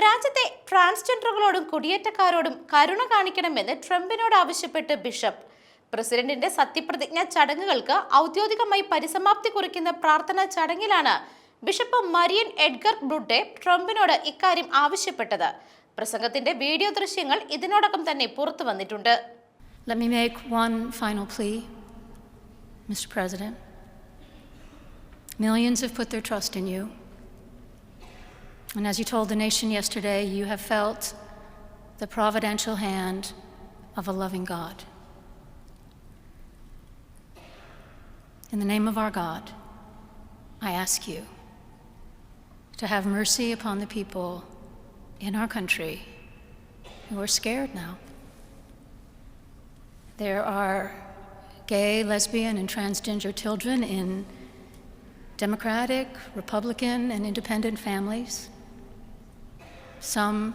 രാജ്യത്തെ ട്രാൻസ്ജെൻഡറുകളോടും കുടിയേറ്റക്കാരോടും കരുണ കാണിക്കണമെന്ന് ട്രംപിനോട് ആവശ്യപ്പെട്ട് ബിഷപ്പ് പ്രസിഡന്റിന്റെ സത്യപ്രതിജ്ഞ ചടങ്ങുകൾക്ക് ഔദ്യോഗികമായി പരിസമാപ്തി കുറിക്കുന്ന പ്രാർത്ഥനാ ചടങ്ങിലാണ് ബിഷപ്പ് മരിയൻ എഡ്ഗർ ബ്രുഡെ ട്രംപിനോട് ഇക്കാര്യം ആവശ്യപ്പെട്ടത് പ്രസംഗത്തിന്റെ വീഡിയോ ദൃശ്യങ്ങൾ ഇതിനോടകം തന്നെ പുറത്തു വന്നിട്ടുണ്ട്. Millions have put their trust in you. And as you told the nation yesterday, you have felt the providential hand of a loving God. In the name of our God, I ask you to have mercy upon the people in our country who are scared now. There are gay, lesbian, and transgender children in Democratic, Republican, and independent families, some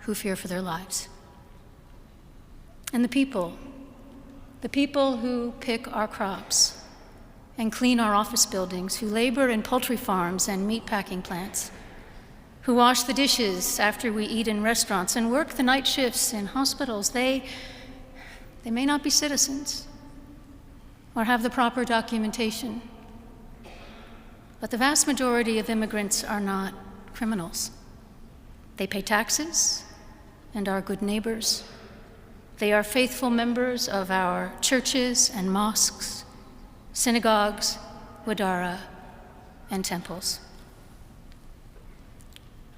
who fear for their lives. And the people, the people who pick our crops and clean our office buildings, who labor in poultry farms and meatpacking plants, who wash the dishes after we eat in restaurants and work the night shifts in hospitals, they they may not be citizens or have the proper documentation, but the vast majority of immigrants are not criminals. They pay taxes and are good neighbors. They are faithful members of our churches and mosques, synagogues, wadara, and temples.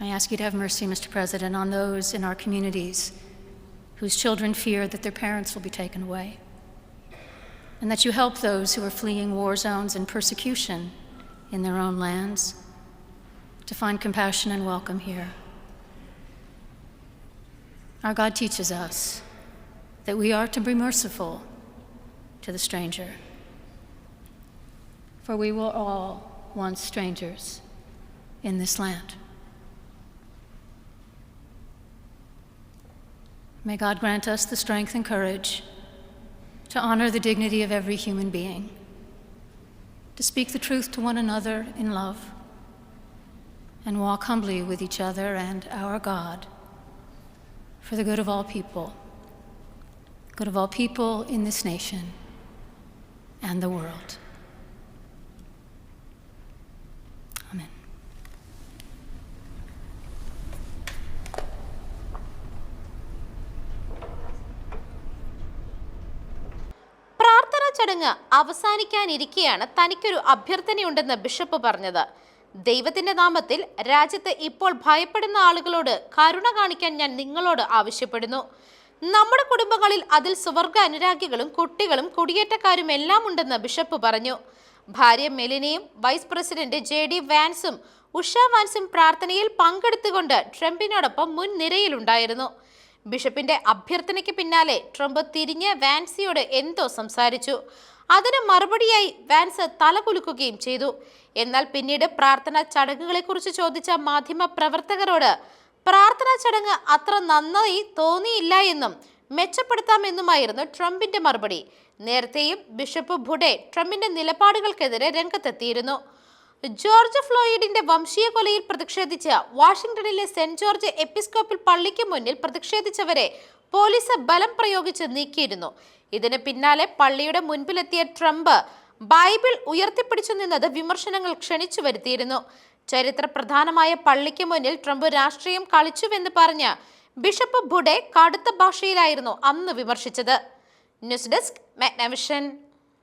I ask you to have mercy, Mr. President, on those in our communities whose children fear that their parents will be taken away, and that you help those who are fleeing war zones and persecution in their own lands to find compassion and welcome here. Our God teaches us that we are to be merciful to the stranger, for we were all once strangers in this land. May God grant us the strength and courage to honor the dignity of every human being, to speak the truth to one another in love, and walk humbly with each other and our God for the good of all people, good of all people in this nation and the world. Amen. പ്രാർത്ഥനാ ചടങ്ങ് അവസാനിക്കാനിരിക്കെയാണ് തനിക്കൊരു അഭ്യർത്ഥനയുണ്ടെന്ന് bishop പറഞ്ഞത് ദൈവത്തിന്റെ നാമത്തിൽ രാജ്യത്ത് ഇപ്പോൾ ഭയപ്പെടുന്ന ആളുകളോട് കരുണ കാണിക്കാൻ ഞാൻ നിങ്ങളോട് ആവശ്യപ്പെടുന്നു. നമ്മുടെ കുടുംബങ്ങളിൽ അതിൽ സുവർഗ അനുരാഗികളും കുട്ടികളും കുടിയേറ്റക്കാരും എല്ലാം ഉണ്ടെന്ന് ബിഷപ്പ് പറഞ്ഞു. ഭാര്യ മെലിനയും വൈസ് പ്രസിഡന്റ് ജെ ഡി വാൻസും ഉഷ വാൻസും പ്രാർത്ഥനയിൽ പങ്കെടുത്തുകൊണ്ട് ട്രംപിനോടൊപ്പം മുൻ നിരയിലുണ്ടായിരുന്നു. ബിഷപ്പിന്റെ അഭ്യർത്ഥനയ്ക്ക് പിന്നാലെ ട്രംപ് തിരിഞ്ഞ് വാൻസിയോട് എന്തോ സംസാരിച്ചു. അതിന് മറുപടിയായി വാൻസ് തലകുലുക്കുകയും ചെയ്തു. എന്നാൽ പിന്നീട് പ്രാർത്ഥനാ ചടങ്ങുകളെക്കുറിച്ച് ചോദിച്ച മാധ്യമ പ്രവർത്തകരോട് പ്രാർത്ഥനാ ചടങ്ങ് അത്ര നന്നായി തോന്നിയില്ല എന്നും മെച്ചപ്പെടുത്താമെന്നുമായിരുന്നു ട്രംപിന്റെ മറുപടി. നേരത്തെയും ബിഷപ്പ് ബുഡെ ട്രംപിന്റെ നിലപാടുകൾക്കെതിരെ രംഗത്തെത്തിയിരുന്നു. ജോർജ് ഫ്ലോയിഡിന്റെ വംശീയ കൊലയിൽ പ്രതിഷേധിച്ച് വാഷിംഗ്ടണിലെ സെന്റ് ജോർജ് എപ്പിസ്കോപ്പൽ പള്ളിക്ക് മുന്നിൽ പ്രതിഷേധിച്ചവരെ പോലീസ് ബലം പ്രയോഗിച്ച് നീക്കിയിരുന്നു. ഇതിന് പിന്നാലെ പള്ളിയുടെ മുൻപിലെത്തിയ ട്രംപ് ബൈബിൾ ഉയർത്തിപ്പിടിച്ചു നിന്നത് വിമർശനങ്ങൾ ക്ഷണിച്ചു വരുത്തിയിരുന്നു. ചരിത്ര പ്രധാനമായ പള്ളിക്ക് മുന്നിൽ ട്രംപ് രാഷ്ട്രീയം കളിച്ചുവെന്ന് പറഞ്ഞ് ബിഷപ്പ് ബുഡെ കടുത്ത ഭാഷയിലായിരുന്നു അന്ന് വിമർശിച്ചത്. News desk Magnavision.